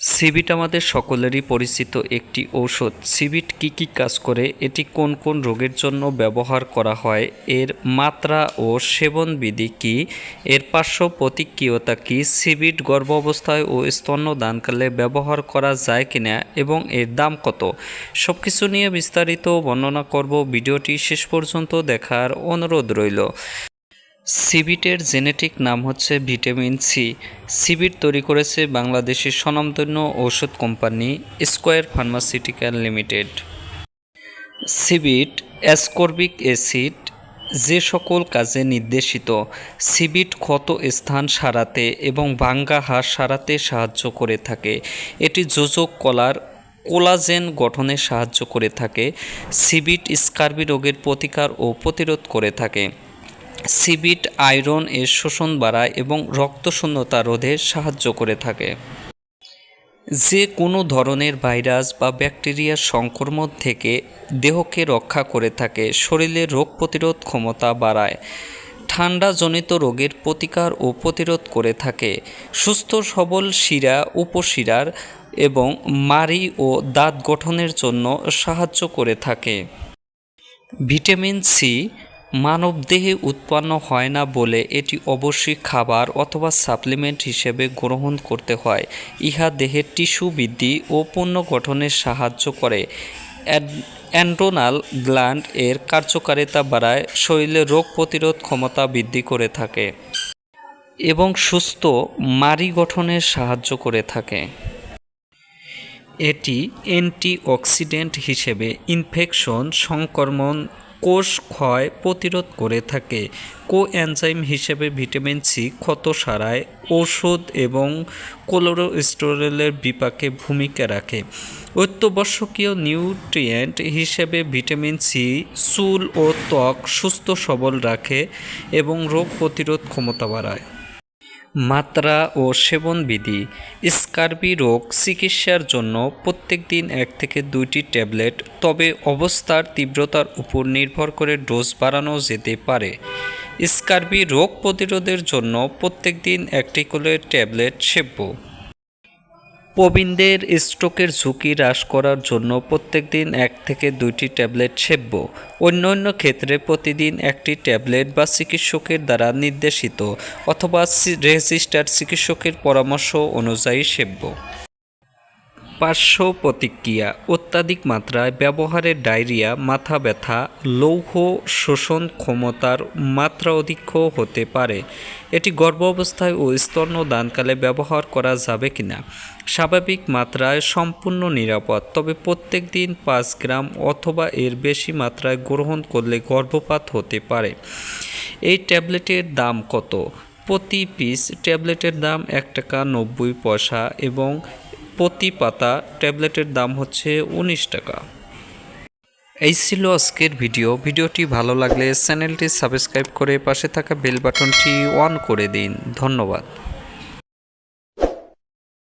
সিবিট আমাদের সকলেরই পরিচিত একটি ঔষধ। সিবিট কি কি কাজ করে, এটি কোন কোন রোগের জন্য ব্যবহার করা হয়, এর মাত্রা ও সেবন বিধি কি, এর পার্শ্ব প্রতিক্রিয়তা কি, সিবিট গর্ভ অবস্থায় ও স্তন্যদানকালে ব্যবহার করা যায় কিনা এবং এর দাম কত? সব কিছু নিয়ে বিস্তারিত বর্ণনা করব। ভিডিওটি শেষ পর্যন্ত দেখার অনুরোধ রইল। সিবিটের জেনেটিক নাম হচ্ছে ভিটামিন সি। সিবিট তৈরি করেছে বাংলাদেশের স্বনামধন্য ঔষধ company square pharmaceutical limited. সিবিট ascorbic acid, যে সকল কাজে নির্দেশিত সিবিট ক্ষত স্থান সারাতে এবং ভাঙ্গা হাড় সারাতে সাহায্য করে থাকে। এটি যোজক কলার কোলাজেন গঠনে সাহায্য করে থাকে সিবিট স্কার্বি রোগের প্রতিকার ও প্রতিরোধ করে থাকে। সিবিট আয়রন এর শোষণ বাড়ায় এবং রক্তশূন্যতা রোধে সাহায্য করে থাকে। যে কোনো ধরনের ভাইরাস বা ব্যাকটেরিয়ার সংক্রমণ থেকে দেহকে রক্ষা করে থাকে, শরীরে রোগ প্রতিরোধ ক্ষমতা বাড়ায়, ঠান্ডাজনিত রোগের প্রতিকার ও প্রতিরোধ করে থাকে। সুস্থ, সবল শিরা, উপশিরার এবং মাড়ি ও দাঁত গঠনের জন্য সাহায্য করে থাকে। ভিটামিন সি মানবদেহে উৎপন্ন হয় না বলে এটি অবশ্যই খাবার অথবা সাপ্লিমেন্ট হিসেবে গ্রহণ করতে হয়। ইহা দেহের টিস্যু বৃদ্ধি ও পুনর্গঠনে সাহায্য করে। অ্যান্ড্রোনাল গ্ল্যান্ড এর কার্যকারিতা বাড়ায়, শরীরে রোগ প্রতিরোধ ক্ষমতা বৃদ্ধি করে থাকে এবং সুস্থ মারি গঠনে সাহায্য করে থাকে। এটি অ্যান্টিঅক্সিডেন্ট হিসেবে ইনফেকশন, সংক্রমণ কোষ ক্ষয় প্রতিরোধ করে থাকে। কোএনজাইম হিসেবে ভিটামিন সি ক্ষত সারায়, ওষুধ এবং কোলোরোস্টোরেলের বিপাকে ভূমিকা রাখে। অত্যাবশ্যকীয় নিউট্রিয়েন্ট হিসেবে ভিটামিন সি, চুল ও ত্বক সুস্থ সবল রাখে এবং রোগ প্রতিরোধ ক্ষমতা বাড়ায়। মাত্রা ও সেবনবিধি। স্কার্বি রোগ চিকিৎসার জন্য প্রত্যেক দিন এক থেকে দুইটি ট্যাবলেট, তবে অবস্থার তীব্রতার উপর নির্ভর করে ডোজ বাড়ানো যেতে পারে। স্কার্বি রোগ প্রতিরোধের জন্য প্রত্যেক দিন একটি করে ট্যাবলেট সেব্য প্রবীণদের স্ট্রোকের ঝুঁকি হ্রাস করার জন্য প্রত্যেক দিন এক থেকে দুইটি ট্যাবলেট সেব্য অন্যান্য ক্ষেত্রে প্রতিদিন একটি ট্যাবলেট বা চিকিৎসকের দ্বারা নির্দেশিত অথবা রেজিস্টার্ড চিকিৎসকের পরামর্শ অনুযায়ী সেব্য পার্শ্ব প্রতিক্রিয়া, অত্যাধিক মাত্রায় ব্যবহারের ডায়রিয়া, মাথা ব্যথা, লৌহ শোষণ ক্ষমতার মাত্রা অধিক্য হতে পারে। এটি গর্ভ অবস্থায় ও স্তন্যদানকালে ব্যবহার করা যাবে কিনা? স্বাভাবিক মাত্রায় সম্পূর্ণ নিরাপদ, তবে প্রত্যেক দিন পাঁচ গ্রাম অথবা এর বেশি মাত্রায় গ্রহণ করলে গর্ভপাত হতে পারে। এই ট্যাবলেটের দাম কত? প্রতি পিস ট্যাবলেটের দাম এক টাকা নব্বই পয়সা এবং প্রতি পাতা ট্যাবলেটের দাম হচ্ছে উনিশ টাকা। এই ছিল আজকের ভিডিও। ভিডিওটি ভালো লাগলে চ্যানেলটি সাবস্ক্রাইব করে পাশে থাকা বেল বাটনটি অন করে দিন। ধন্যবাদ।